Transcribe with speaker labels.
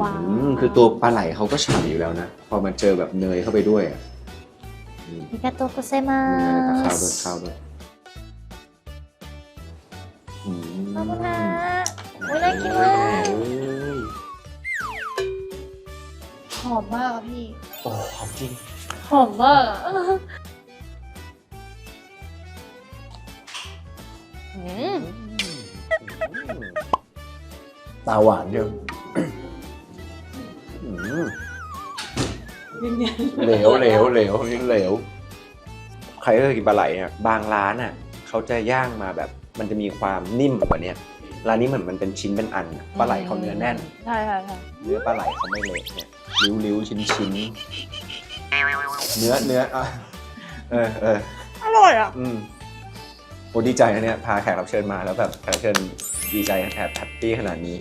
Speaker 1: ว้าวคือตัวปลาไหลเขาก็ฉ่ำอยู่แล้วนะ พอมันเจอแบบเนยเข้าไปด้วยอะอืม
Speaker 2: อาริกาโตโซมามีะก
Speaker 1: ข้าวด้วย
Speaker 2: ส
Speaker 1: ข้าวด้วยอม
Speaker 2: ขอบคุณนะโอ้ยน่ากินมาก
Speaker 1: โอ้ย
Speaker 3: หอมมากพี่
Speaker 1: โอ้หอมจริง
Speaker 3: หอมมาก
Speaker 2: อืม
Speaker 1: ตาหวานเดียวอืม
Speaker 3: ยืนยัน
Speaker 1: เหลวเหลวเหลวนี่เหลว ใครเคยกินปลาไหลอะบางร้านอะเขาจะย่างมาแบบ มันจะมีความนิ่มกว่าเนี้ยร้านนี้เหมือนมันเป็นชิ้นเป็นอันอะปลาไหลเขาเนื้อแน่น
Speaker 3: ใช่ใช่ใช่
Speaker 1: เนื้อปลาไหลเขาไม่เละเนี่ยริ้วริ้วชิ้นชิ้นเนื้อเนื้ออะเออเออ
Speaker 3: อร่อยอะ
Speaker 1: อืมโอ้ดีใจนะเนี่ยพาแขกรับเชิญมาแล้วแบบแขกรับเชิญดีใจแอบแฮปปี้ขนาดนี้